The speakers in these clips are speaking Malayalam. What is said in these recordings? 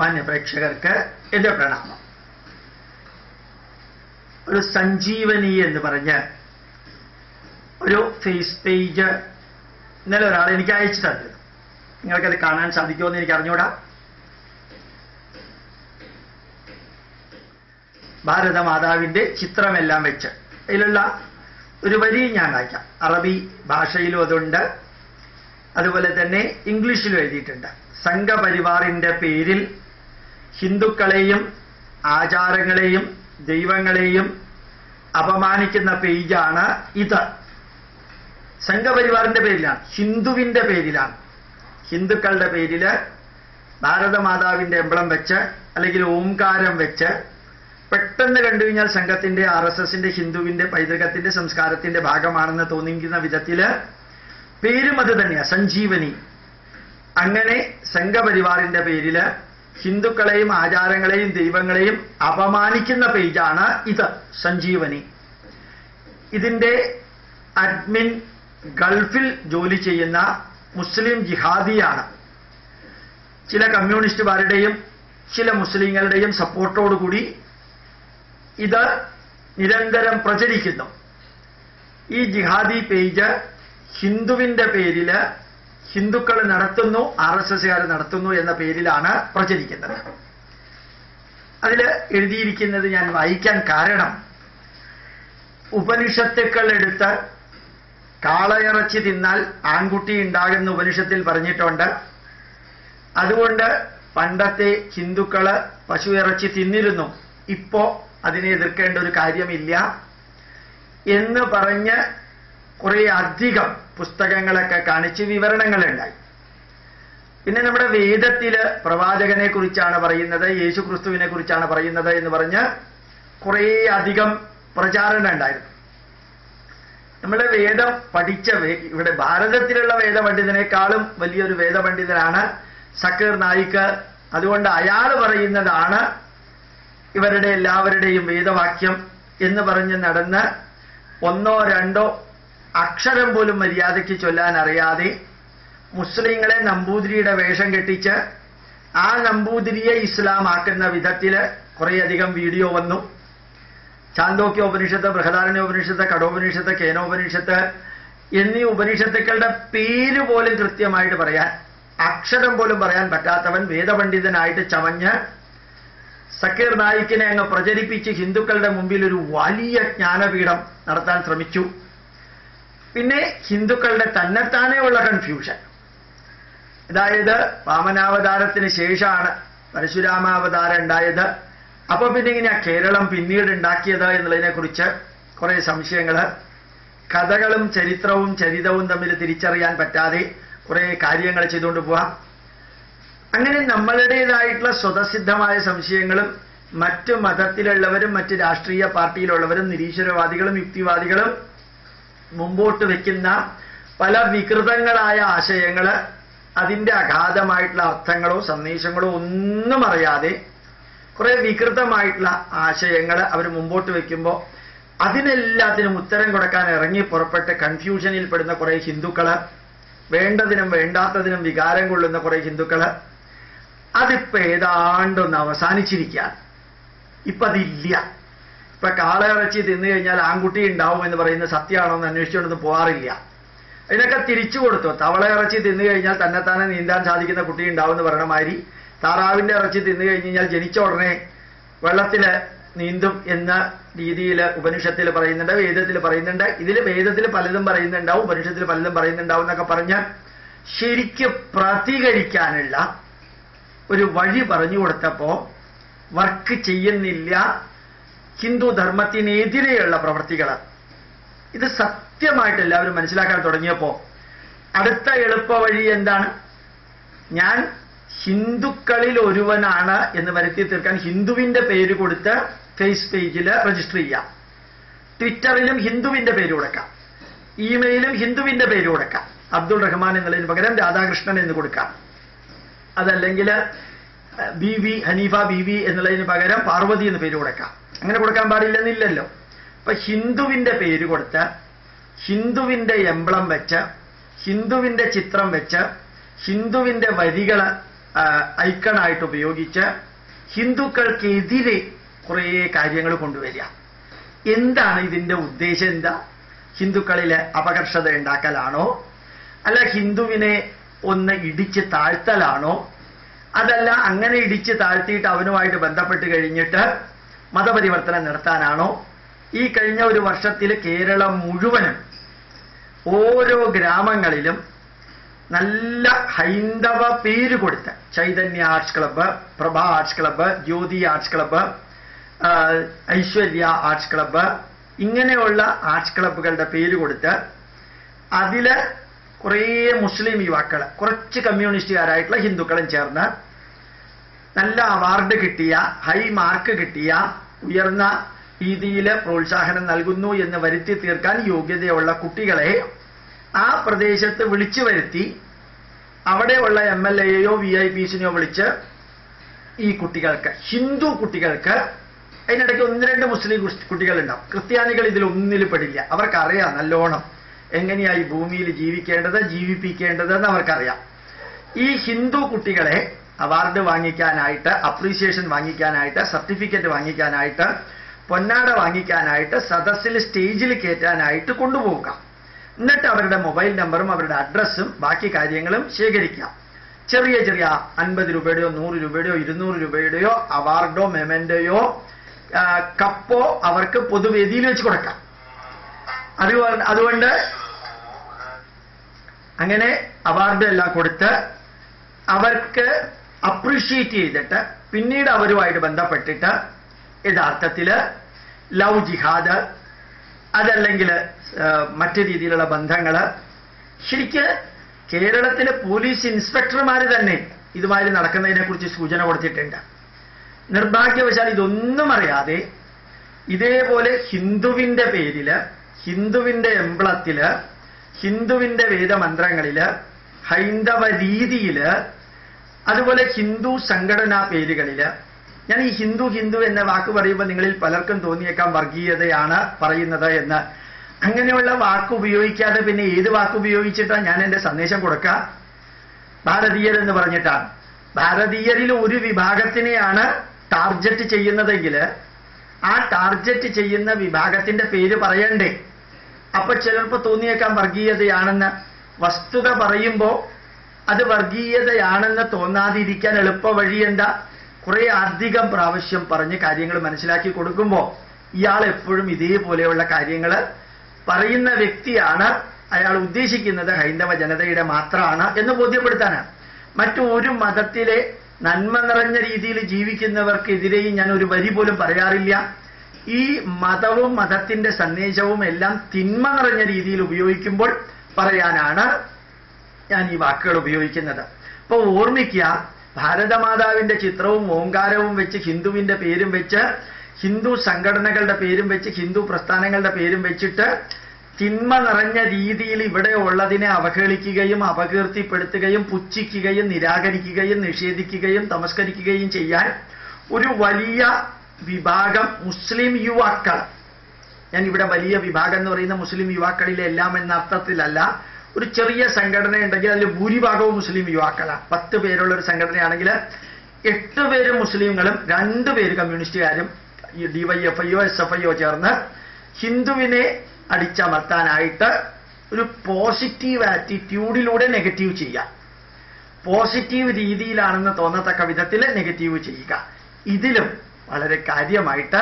മാന്യ പ്രേക്ഷകർക്ക് എന്റെ പ്രണാമം. ഒരു സഞ്ജീവനി എന്ന് പറഞ്ഞ് ഒരു ഫേസ് പേജ് ഇന്നലെ ഒരാൾ എനിക്ക് അയച്ചു തന്നത് നിങ്ങൾക്കത് കാണാൻ സാധിക്കുമോ എന്ന് എനിക്ക് അറിഞ്ഞൂടാ ഭാരതമാതാവിന്റെ ചിത്രമെല്ലാം വെച്ച് അതിലുള്ള ഒരു വരി ഞാൻ വായിക്കാം. അറബി ഭാഷയിലും അതുണ്ട്. അതുപോലെ തന്നെ ഇംഗ്ലീഷിലും എഴുതിയിട്ടുണ്ട്. സംഘപരിവാറിന്റെ പേരിൽ ഹിന്ദുക്കളെയും ആചാരങ്ങളെയും ദൈവങ്ങളെയും അപമാനിക്കുന്ന പേജാണ് ഇത്. സംഘപരിവാറിന്റെ പേരിലാണ് ഹിന്ദുവിന്റെ പേരിലാണ്. ഹിന്ദുക്കളുടെ പേരിൽ ഭാരതമാതാവിന്റെ എംബ്ലം വെച്ച് അല്ലെങ്കിൽ ഓംകാരം വെച്ച് പെട്ടെന്ന് കണ്ടു കഴിഞ്ഞാൽ സംഘത്തിന്റെ ആർ എസ് എസിന്റെ ഹിന്ദുവിന്റെ പൈതൃകത്തിന്റെ സംസ്കാരത്തിന്റെ ഭാഗമാണെന്ന് തോന്നിക്കുന്ന വിധത്തിൽ പേരും അത് തന്നെയാണ് സഞ്ജീവനി. അങ്ങനെ സംഘപരിവാറിന്റെ പേരിൽ ഹിന്ദുക്കളെയും ആചാരങ്ങളെയും ദൈവങ്ങളെയും അപമാനിക്കുന്ന പേജാണ് ഇത് സഞ്ജീവനി. ഇതിന്റെ അഡ്മിൻ ഗൾഫിൽ ജോലി ചെയ്യുന്ന മുസ്ലിം ജിഹാദിയാണ്. ചില കമ്മ്യൂണിസ്റ്റുകാരുടെയും ചില മുസ്ലിങ്ങളുടെയും സപ്പോർട്ടോടുകൂടി ഇത് നിരന്തരം പ്രചരിക്കുന്നു. ഈ ജിഹാദി പേജ് ഹിന്ദുവിന്റെ പേരിൽ ഹിന്ദുക്കൾ നടത്തുന്നു ആർ എസ് എസുകാർ നടത്തുന്നു എന്ന പേരിലാണ് പ്രചരിക്കുന്നത്. അതിൽ എഴുതിയിരിക്കുന്നത് ഞാൻ വായിക്കാൻ കാരണം ഉപനിഷത്തുക്കൾ എടുത്ത് കാളയിറച്ചി തിന്നാൽ ആൺകുട്ടി ഉണ്ടാകുന്ന ഉപനിഷത്തിൽ പറഞ്ഞിട്ടുണ്ട്. അതുകൊണ്ട് പണ്ടത്തെ ഹിന്ദുക്കൾ പശു ഇറച്ചി തിന്നിരുന്നു. ഇപ്പോ അതിനെ എതിർക്കേണ്ട ഒരു കാര്യമില്ല എന്ന് പറഞ്ഞ് കുറെ അധികം പുസ്തകങ്ങളൊക്കെ കാണിച്ച് വിവരണങ്ങളുണ്ടായി. പിന്നെ നമ്മുടെ വേദത്തിൽ പ്രവാചകനെ കുറിച്ചാണ് പറയുന്നത് യേശു ക്രിസ്തുവിനെ കുറിച്ചാണ് പറയുന്നത് എന്ന് പറഞ്ഞ് കുറേ അധികം പ്രചാരണം ഉണ്ടായിരുന്നു. നമ്മുടെ വേദം പഠിച്ച ഇവിടെ ഭാരതത്തിലുള്ള വേദപണ്ഡിതനേക്കാളും വലിയൊരു വേദപണ്ഡിതനാണ് സക്കീർ നായിക്ക് അതുകൊണ്ട് അയാൾ പറയുന്നതാണ് ഇവരുടെ എല്ലാവരുടെയും വേദവാക്യം എന്ന് പറഞ്ഞ് നടന്ന് ഒന്നോ രണ്ടോ അക്ഷരം പോലും മര്യാദയ്ക്ക് ചൊല്ലാൻ അറിയാതെ മുസ്ലിങ്ങളെ നമ്പൂതിരിയുടെ വേഷം കെട്ടിച്ച് ആ നമ്പൂതിരിയെ ഇസ്ലാം ആക്കുന്ന വിധത്തിൽ കുറേയധികം വീഡിയോ വന്നു. ചാന്തോക്കി ഉപനിഷത്ത് ബൃഹദാരണ്യ ഉപനിഷത്ത് കടോപനിഷത്ത് കേനോപനിഷത്ത് എന്നീ ഉപനിഷത്തുക്കളുടെ പേര് പോലും കൃത്യമായിട്ട് പറയാൻ അക്ഷരം പോലും പറയാൻ പറ്റാത്തവൻ വേദപണ്ഡിതനായിട്ട് ചമഞ്ഞ് സക്കീർ നായിക്കിനെ അങ്ങ് പ്രചരിപ്പിച്ച് ഹിന്ദുക്കളുടെ മുമ്പിൽ ഒരു വലിയ ജ്ഞാനപീഠം നടത്താൻ ശ്രമിച്ചു. പിന്നെ ഹിന്ദുക്കളുടെ തന്നെത്താനെയുള്ള കൺഫ്യൂഷൻ അതായത് വാമനാവതാരത്തിന് ശേഷമാണ് പരശുരാമാവതാരം ഉണ്ടായത്. അപ്പൊ പിന്നെ ഇങ്ങനെ കേരളം പിന്നീട് ഉണ്ടാക്കിയത് എന്നുള്ളതിനെ കുറിച്ച് കുറെ സംശയങ്ങൾ. കഥകളും ചരിത്രവും ചരിതവും തമ്മിൽ തിരിച്ചറിയാൻ പറ്റാതെ കുറെ കാര്യങ്ങൾ ചെയ്തുകൊണ്ട് പോവാം. അങ്ങനെ നമ്മളുടേതായിട്ടുള്ള സ്വതസിദ്ധമായ സംശയങ്ങളും മറ്റു മതത്തിലുള്ളവരും മറ്റ് രാഷ്ട്രീയ പാർട്ടിയിലുള്ളവരും നിരീശ്വരവാദികളും യുക്തിവാദികളും മുമ്പോട്ട് വെക്കുന്ന പല വികൃതങ്ങളായ ആശയങ്ങൾ അതിന്റെ അഗാധമായിട്ടുള്ള അർത്ഥങ്ങളോ സന്ദേശങ്ങളോ ഒന്നും അറിയാതെ കുറെ വികൃതമായിട്ടുള്ള ആശയങ്ങൾ അവർ മുമ്പോട്ട് വയ്ക്കുമ്പോൾ അതിനെല്ലാത്തിനും ഉത്തരം കൊടുക്കാൻ ഇറങ്ങി പുറപ്പെട്ട് കൺഫ്യൂഷനിൽ പെടുന്ന കുറെ ഹിന്ദുക്കൾ വേണ്ടതിനും വേണ്ടാത്തതിനും വികാരം കൊള്ളുന്ന കുറെ ഹിന്ദുക്കൾ അതിപ്പോ ഏതാണ്ടൊന്ന് അവസാനിച്ചിരിക്കുകയാണ്. ഇപ്പൊ അതില്ല ഇപ്പൊ കാളയിറച്ചി തിന്നു കഴിഞ്ഞാൽ ആൺകുട്ടി ഉണ്ടാവും എന്ന് പറയുന്ന സത്യമാണോ എന്ന് അന്വേഷിച്ചുകൊണ്ടൊന്നും പോകാറില്ല ഇതൊക്കെ തിരിച്ചു കൊടുത്തു. തവള ഇറച്ചി തിന്നു കഴിഞ്ഞാൽ തന്നെത്താനെ നീന്താൻ സാധിക്കുന്ന കുട്ടി ഉണ്ടാവും എന്ന് പറയണ മാതിരി താറാവിന്റെ ഇറച്ചി തിന്നു കഴിഞ്ഞ് കഴിഞ്ഞാൽ ജനിച്ച ഉടനെ വെള്ളത്തിൽ നീന്തും എന്ന രീതിയിൽ ഉപനിഷത്തിൽ പറയുന്നുണ്ട് വേദത്തിൽ പറയുന്നുണ്ട്. ഇതിൽ വേദത്തിൽ പലതും പറയുന്നുണ്ടാവും ഉപനിഷത്തിൽ പലതും പറയുന്നുണ്ടാവും എന്നൊക്കെ പറഞ്ഞാൽ ശരിക്ക് പ്രതികരിക്കാനുള്ള ഒരു വഴി പറഞ്ഞു കൊടുത്തപ്പോ വർക്ക് ചെയ്യുന്നില്ല ഹിന്ദു ധർമ്മത്തിനെതിരെയുള്ള പ്രവൃത്തികൾ ഇത് സത്യമായിട്ട് എല്ലാവരും മനസ്സിലാക്കാൻ തുടങ്ങിയപ്പോ അടുത്ത എളുപ്പ വഴി എന്താണ്? ഞാൻ ഹിന്ദുക്കളിൽ ഒരുവനാണ് എന്ന് വരുത്തി തീർക്കാൻ ഹിന്ദുവിന്റെ പേര് കൊടുത്ത് ഫേസ് പേജിൽ രജിസ്റ്റർ ചെയ്യാം. ട്വിറ്ററിലും ഹിന്ദുവിന്റെ പേര് കൊടുക്കാം. ഇമെയിലും ഹിന്ദുവിന്റെ പേര് കൊടുക്കാം. അബ്ദുൾ റഹ്മാൻ എന്നുള്ളതിന് പകരം രാധാകൃഷ്ണൻ എന്ന് കൊടുക്കാം. അതല്ലെങ്കിൽ B V Haneefa B V എന്നുള്ളതിന് പകരം പാർവതി എന്ന് പേര് കൊടുക്കാം. അങ്ങനെ കൊടുക്കാൻ പാടില്ലെന്നില്ലല്ലോ അപ്പൊ ഹിന്ദുവിന്റെ പേര് കൊടുത്ത ഹിന്ദുവിന്റെ എംബ്ലം വെച്ച ഹിന്ദുവിന്റെ ചിത്രം വെച്ച ഹിന്ദുവിന്റെ വരികളെ ഐക്കണായിട്ട് ഉപയോഗിച്ച് ഹിന്ദുക്കൾക്കെതിരെ കുറേ കാര്യങ്ങൾ കൊണ്ടുവരിക. എന്താണ് ഇതിന്റെ ഉദ്ദേശം എന്താ? ഹിന്ദുക്കളിലെ അപകർഷത ഉണ്ടാക്കലാണോ? അല്ല ഹിന്ദുവിനെ ഒന്ന് ഇടിച്ച് താഴ്ത്തലാണോ? അതല്ല അങ്ങനെ ഇടിച്ച് താഴ്ത്തിയിട്ട് അവനുമായിട്ട് ബന്ധപ്പെട്ട് കഴിഞ്ഞിട്ട് മതപരിവർത്തനം നടത്താനാണോ? ഈ കഴിഞ്ഞ ഒരു വർഷത്തിൽ കേരളം മുഴുവനും ഓരോ ഗ്രാമങ്ങളിലും നല്ല ഹൈന്ദവ പേര് കൊടുത്ത് Chaitanya arts club Prabha arts club Jyothi arts club Aishwarya arts club ഇങ്ങനെയുള്ള ആർട്സ് ക്ലബ്ബുകളുടെ പേര് കൊടുത്ത് അതിൽ കുറേ മുസ്ലിം യുവാക്കൾ കുറച്ച് കമ്മ്യൂണിസ്റ്റുകാരായിട്ടുള്ള ഹിന്ദുക്കളും ചേർന്ന് നല്ല അവാർഡ് കിട്ടിയ ഹൈ മാർക്ക് കിട്ടിയ ഉയർന്ന രീതിയിൽ പ്രോത്സാഹനം നൽകുന്നു എന്ന് വരുത്തി തീർക്കാൻ യോഗ്യതയുള്ള കുട്ടികളെ ആ പ്രദേശത്ത് വിളിച്ചു വരുത്തി. അവിടെയുള്ള എം എൽ എയോ വി ഐ പിസിനെയോ വിളിച്ച് ഈ കുട്ടികൾക്ക് ഹിന്ദു കുട്ടികൾക്ക് അതിനിടയ്ക്ക് ഒന്ന് രണ്ട് മുസ്ലിം കുട്ടികളുണ്ടാവും. ക്രിസ്ത്യാനികൾ ഇതിൽ ഒന്നിൽ പെടില്ല. അവർക്കറിയാം നല്ലോണം എങ്ങനെയായി ഭൂമിയിൽ ജീവിക്കേണ്ടത് ജീവിപ്പിക്കേണ്ടത് എന്ന് അവർക്കറിയാം. ഈ ഹിന്ദു കുട്ടികളെ അവാർഡ് വാങ്ങിക്കാനായിട്ട് അപ്രീസിയേഷൻ വാങ്ങിക്കാനായിട്ട് സർട്ടിഫിക്കറ്റ് വാങ്ങിക്കാനായിട്ട് പൊന്നാട വാങ്ങിക്കാനായിട്ട് സദസ്സിൽ സ്റ്റേജിൽ കയറ്റാനായിട്ട് കൊണ്ടുപോവുക. എന്നിട്ട് അവരുടെ മൊബൈൽ നമ്പറും അവരുടെ അഡ്രസ്സും ബാക്കി കാര്യങ്ങളും ശേഖരിക്കാം. ചെറിയ ചെറിയ അൻപത് രൂപയുടെയോ നൂറ് രൂപയുടെയോ ഇരുന്നൂറ് രൂപയുടെയോ അവാർഡോ മെമന്റോയോ കപ്പോ അവർക്ക് പൊതുവേദിയിൽ വെച്ച് കൊടുക്കാം. അതുകൊണ്ട് അതുകൊണ്ട് അങ്ങനെ അവാർഡ് എല്ലാം കൊടുത്ത് അവർക്ക് അപ്രീഷിയേറ്റ് ചെയ്തിട്ട് പിന്നീട് അവരുമായിട്ട് ബന്ധപ്പെട്ടിട്ട് യഥാർത്ഥത്തിൽ ലവ് ജിഹാദ് അതല്ലെങ്കിൽ മറ്റു രീതിയിലുള്ള ബന്ധങ്ങൾ ശരിക്ക് കേരളത്തിലെ പോലീസ് ഇൻസ്പെക്ടർമാർ തന്നെ ഇതുമായി നടക്കുന്നതിനെ കുറിച്ച് സൂചന കൊടുത്തിട്ടുണ്ട്. നിർഭാഗ്യവശാൽ ഇതൊന്നും അറിയാതെ ഇതേപോലെ ഹിന്ദുവിന്റെ പേരിൽ ഹിന്ദുവിന്റെ എംബ്ലത്തിൽ ഹിന്ദുവിന്റെ വേദമന്ത്രങ്ങളിൽ ഹൈന്ദവ രീതിയിൽ അതുപോലെ ഹിന്ദു സംഘടനാ പേരുകളിൽ ഞാൻ ഈ ഹിന്ദു ഹിന്ദു എന്ന വാക്ക് പറയുമ്പോൾ നിങ്ങളിൽ പലർക്കും തോന്നിയേക്കാം വർഗീയതയാണ് പറയുന്നത് എന്ന്. അങ്ങനെയുള്ള വാക്ക് ഉപയോഗിക്കാതെ പിന്നെ ഏത് വാക്ക് ഉപയോഗിച്ചിട്ടാണ് ഞാൻ എന്റെ സന്ദേശം കൊടുക്കുക ഭാരതീയർ എന്ന് പറഞ്ഞിട്ടാണ് ഭാരതീയരിൽ ഒരു വിഭാഗത്തിനെയാണ് ടാർജറ്റ് ചെയ്യുന്നതെങ്കിൽ ആ ടാർജറ്റ് ചെയ്യുന്ന വിഭാഗത്തിന്റെ പേര് പറയണ്ടേ? അപ്പൊ ചിലപ്പോൾ തോന്നിയേക്കാം വർഗീയതയാണെന്ന്. വസ്തുത പറയുമ്പോൾ അത് വർഗീയതയാണെന്ന് തോന്നാതിരിക്കാൻ എളുപ്പ വഴിയണ്ട കുറെ അധികം പ്രാവശ്യം പറഞ്ഞ് കാര്യങ്ങൾ മനസ്സിലാക്കി കൊടുക്കുമ്പോൾ ഇയാൾ എപ്പോഴും ഇതേപോലെയുള്ള കാര്യങ്ങൾ പറയുന്ന വ്യക്തിയാണ്. അയാൾ ഉദ്ദേശിക്കുന്നത് ഹൈന്ദവ ജനതയുടെ മാത്രമാണ് എന്ന് ബോധ്യപ്പെടുത്താനാണ്. മറ്റു ഒരു മതത്തിലെ നന്മ നിറഞ്ഞ രീതിയിൽ ജീവിക്കുന്നവർക്കെതിരെയും ഞാൻ ഒരു വരി പോലും പറയാറില്ല. ഈ മതവും മതത്തിന്റെ സന്ദേശവും എല്ലാം തിന്മ നിറഞ്ഞ രീതിയിൽ ഉപയോഗിക്കുമ്പോൾ പറയാനാണ് ഞാൻ ഈ വാക്കുകൾ ഉപയോഗിക്കുന്നത്. അപ്പൊ ഓർമ്മിക്കുക ഭാരതമാതാവിന്റെ ചിത്രവും ഓങ്കാരവും വെച്ച് ഹിന്ദുവിന്റെ പേരും വെച്ച് ഹിന്ദു സംഘടനകളുടെ പേരും വെച്ച് ഹിന്ദു പ്രസ്ഥാനങ്ങളുടെ പേരും വെച്ചിട്ട് തിന്മ നിറഞ്ഞ രീതിയിൽ ഇവിടെ ഉള്ളതിനെ അവഹേളിക്കുകയും അപകീർത്തിപ്പെടുത്തുകയും പുച്ഛിക്കുകയും നിരാകരിക്കുകയും നിഷേധിക്കുകയും തമസ്കരിക്കുകയും ചെയ്യാൻ ഒരു വലിയ വിഭാഗം മുസ്ലിം യുവാക്കൾ ഞാൻ ഇവിടെ വലിയ വിഭാഗം എന്ന് പറയുന്ന മുസ്ലിം യുവാക്കളിലെ എല്ലാം എന്ന അർത്ഥത്തിലല്ല ഒരു ചെറിയ സംഘടന ഉണ്ടെങ്കിൽ അതിൽ ഭൂരിഭാഗവും മുസ്ലിം യുവാക്കളാണ് പത്ത് പേരുള്ള ഒരു സംഘടനയാണെങ്കിൽ എട്ട് പേര് മുസ്ലിങ്ങളും രണ്ട് പേര് കമ്മ്യൂണിസ്റ്റുകാരും ഈ ഡിവൈഎഫ്ഐയോ എസ് എഫ് ഐയോ ചേർന്ന് ഹിന്ദുവിനെ അടിച്ചമർത്താനായിട്ട് ഒരു പോസിറ്റീവ് ആറ്റിറ്റ്യൂഡിലൂടെ നെഗറ്റീവ് ചെയ്യുക. പോസിറ്റീവ് രീതിയിലാണെന്ന് തോന്നത്തക്ക വിധത്തിൽ നെഗറ്റീവ് ചെയ്യുക. ഇതിലും വളരെ കാര്യമായിട്ട്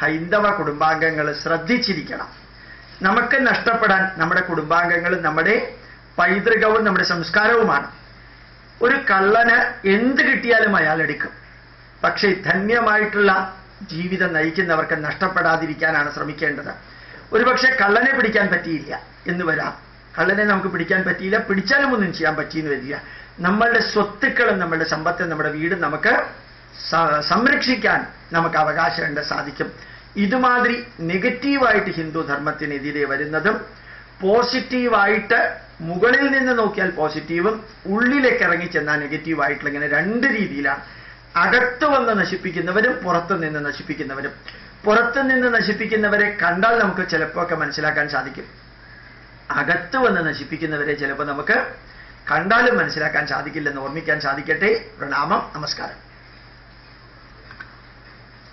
ഹൈന്ദവ കുടുംബാംഗങ്ങൾ ശ്രദ്ധിച്ചിരിക്കണം. നമുക്ക് നഷ്ടപ്പെടാൻ നമ്മുടെ കുടുംബാംഗങ്ങളും നമ്മുടെ പൈതൃകവും നമ്മുടെ സംസ്കാരവുമാണ്. ഒരു കള്ളന് എന്ത് കിട്ടിയാലും അയാൾ എടുക്കും. പക്ഷേ ധന്യമായിട്ടുള്ള ജീവിതം നയിക്കുന്നവർക്ക് നഷ്ടപ്പെടാതിരിക്കാനാണ് ശ്രമിക്കേണ്ടത്. ഒരുപക്ഷെ കള്ളനെ പിടിക്കാൻ പറ്റിയില്ല എന്ന് വരാം. കള്ളനെ നമുക്ക് പിടിക്കാൻ പറ്റിയില്ല പിടിച്ചാലും ഒന്നും ചെയ്യാൻ പറ്റിയെന്ന് വരില്ല. നമ്മളുടെ സ്വത്തുക്കളും നമ്മളുടെ സമ്പത്തും നമ്മുടെ വീടും നമുക്ക് സംരക്ഷിക്കാൻ നമുക്ക് അവകാശമുണ്ട് സാധിക്കും. ഇതുമാതിരി നെഗറ്റീവായിട്ട് ഹിന്ദു ധർമ്മത്തിനെതിരെ വരുന്നതും പോസിറ്റീവായിട്ട് മുകളിൽ നിന്ന് നോക്കിയാൽ പോസിറ്റീവും ഉള്ളിലേക്ക് ഇറങ്ങി ചെന്നാൽ നെഗറ്റീവായിട്ടുള്ള ഇങ്ങനെ രണ്ട് രീതിയിലാണ്. അകത്ത് വന്ന് നശിപ്പിക്കുന്നവരും പുറത്തു നിന്ന് നശിപ്പിക്കുന്നവരും. പുറത്തു നിന്ന് നശിപ്പിക്കുന്നവരെ കണ്ടാൽ നമുക്ക് ചിലപ്പോൾ ഒക്കെ മനസ്സിലാക്കാൻ സാധിക്കും. അകത്ത് വന്ന് നശിപ്പിക്കുന്നവരെ ചിലപ്പോൾ നമുക്ക് കണ്ടാലും മനസ്സിലാക്കാൻ സാധിക്കില്ലെന്ന് ഓർമ്മിക്കാൻ സാധിക്കട്ടെ. പ്രണാമം. നമസ്കാരം.